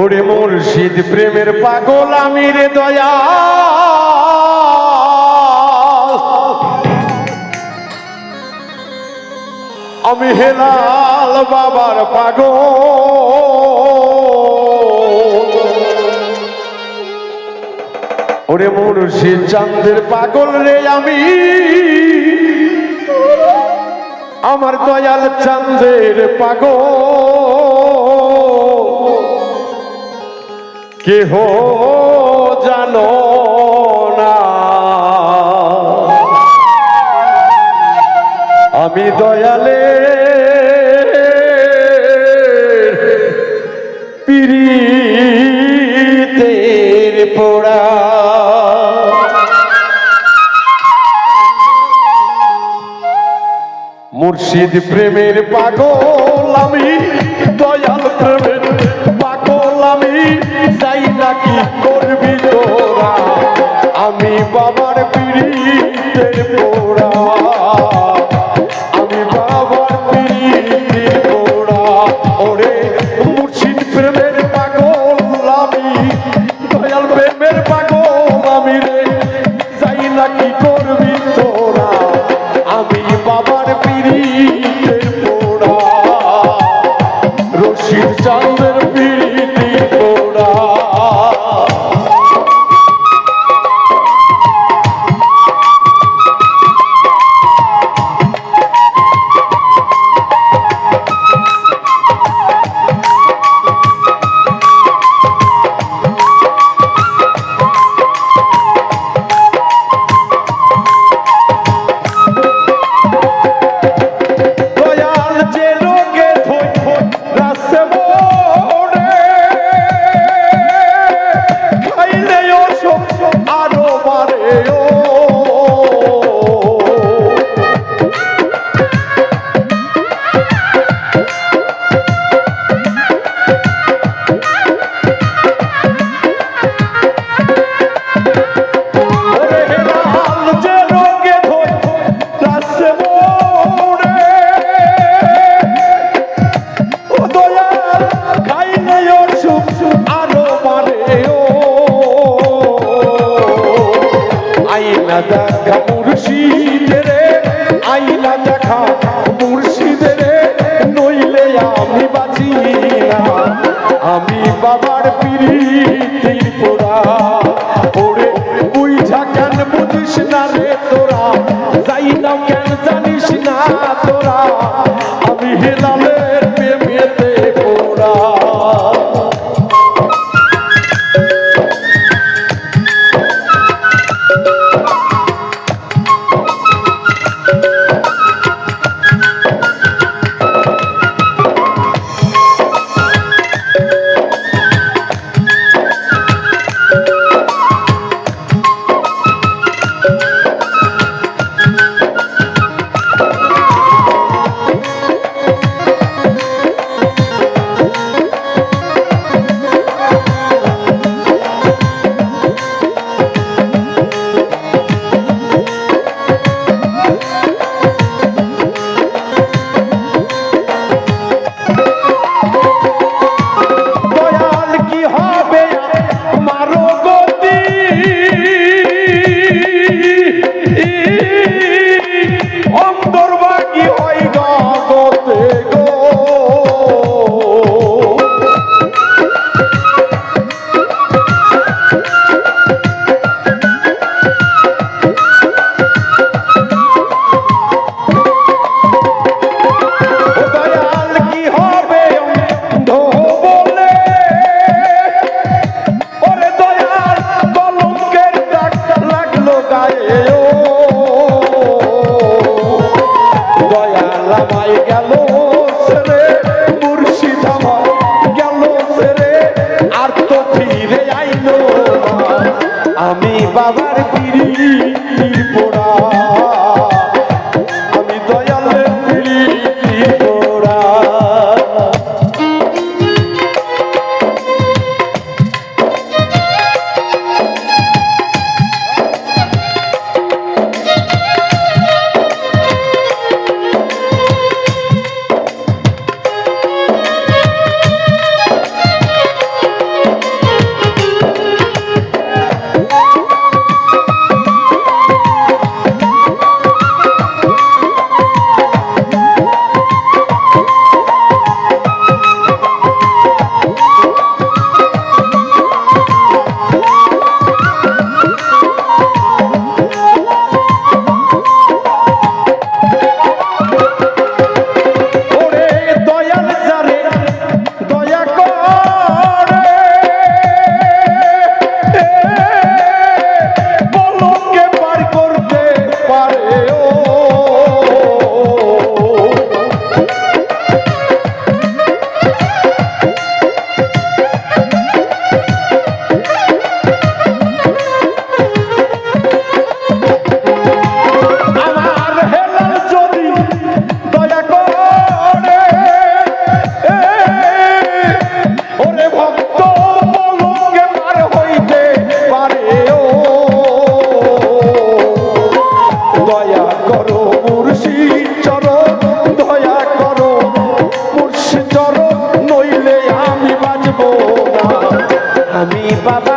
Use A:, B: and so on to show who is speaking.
A: ওরে মুর্শিদ, প্রেমের পাগল আমি রে দয়া আমি হেলাল বাবার পাগল। ওরে মুর্শিদ, চাঁদের পাগল রে আমি। আমার দয়াল চাঁদের পাগল। কেহ জানো না। আমি দয়ালে পিরিতের পোড়া। মুর্শিদ প্রেমের পাগল আমি দয়াল প্রেমের বাবার পিড়িতের পোড়া। আমি বাবার পিড়িতের পোড়া। ওরে মুর্শিদ প্রেমের পাগল আমি। দয়াল প্রেমের পাগল আইনা দেখা মুর্শিদের আইনা দেখা মুর্শিদের নইলে আমি বাঁচি না। আমি বাবার পিড়িতির বাবার